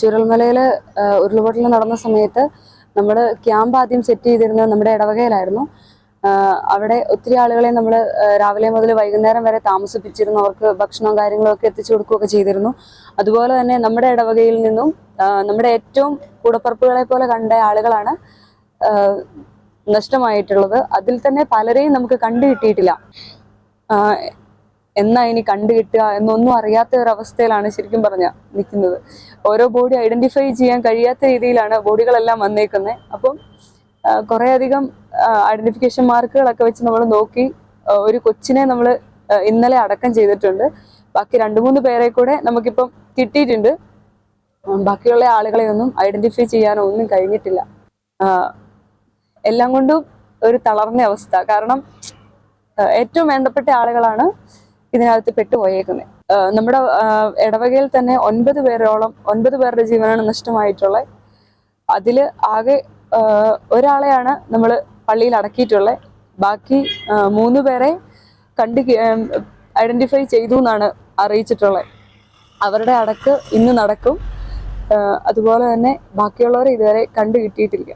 ചുരൽമലയിൽ ഉരുൾപൊട്ടൽ നടന്ന സമയത്ത് നമ്മൾ ക്യാമ്പ് ആദ്യം സെറ്റ് ചെയ്തിരുന്നത് നമ്മുടെ ഇടവകയിലായിരുന്നു അവിടെ ഒത്തിരി ആളുകളെ നമ്മൾ രാവിലെ മുതൽ വൈകുന്നേരം വരെ താമസിപ്പിച്ചിരുന്നു. അവർക്ക് ഭക്ഷണവും കാര്യങ്ങളും ഒക്കെ എത്തിച്ചു കൊടുക്കുകയൊക്കെ ചെയ്തിരുന്നു. അതുപോലെ തന്നെ നമ്മുടെ ഇടവകയിൽ നിന്നും നമ്മുടെ ഏറ്റവും കൂടപ്പറപ്പുകളെ പോലെ കണ്ട ആളുകളാണ് നഷ്ടമായിട്ടുള്ളത്. അതിൽ തന്നെ പലരെയും നമുക്ക് കണ്ടു കിട്ടിയിട്ടില്ല. എന്നാ ഇനി കണ്ടു കിട്ടുക എന്നൊന്നും അറിയാത്ത ഒരു അവസ്ഥയിലാണ് ശരിക്കും പറഞ്ഞ നിൽക്കുന്നത് ഓരോ ബോഡി ഐഡന്റിഫൈ ചെയ്യാൻ കഴിയാത്ത രീതിയിലാണ് ബോഡികളെല്ലാം വന്നേക്കുന്നത് അപ്പം കുറേ അധികം ഐഡന്റിഫിക്കേഷൻ മാർക്കുകളൊക്കെ വെച്ച് നമ്മൾ നോക്കി ഒരു കൊച്ചിനെ നമ്മൾ ഇന്നലെ അടക്കം ചെയ്തിട്ടുണ്ട്. ബാക്കി രണ്ട് മൂന്ന് പേരെ കൂടെ നമുക്കിപ്പം കിട്ടിയിട്ടുണ്ട്. ബാക്കിയുള്ള ആളുകളെ ഒന്നും ഐഡന്റിഫൈ ചെയ്യാനോ ഒന്നും കഴിഞ്ഞിട്ടില്ല. എല്ലാം കൊണ്ടും ഒരു തളർന്ന അവസ്ഥ. കാരണം ഏറ്റവും വേണ്ടപ്പെട്ട ആളുകളാണ് ഇതിനകത്ത് പെട്ടുപോയേക്കുന്നത്. നമ്മുടെ ഇടവകയിൽ തന്നെ ഒൻപത് പേരോളം ഒൻപത് പേരുടെ ജീവനാണ് നഷ്ടമായിട്ടുള്ളത് അതിൽ ആകെ ഒരാളെയാണ് നമ്മൾ പള്ളിയിൽ അടക്കിയിട്ടുള്ളത് ബാക്കി മൂന്ന് പേരെ കണ്ടു ഐഡന്റിഫൈ ചെയ്തു എന്നാണ് അറിയിച്ചിട്ടുള്ളത് അവരുടെ അടക്ക് ഇന്ന് നടക്കും. അതുപോലെ തന്നെ ബാക്കിയുള്ളവരെ ഇതുവരെ കണ്ടു കിട്ടിയിട്ടില്ല.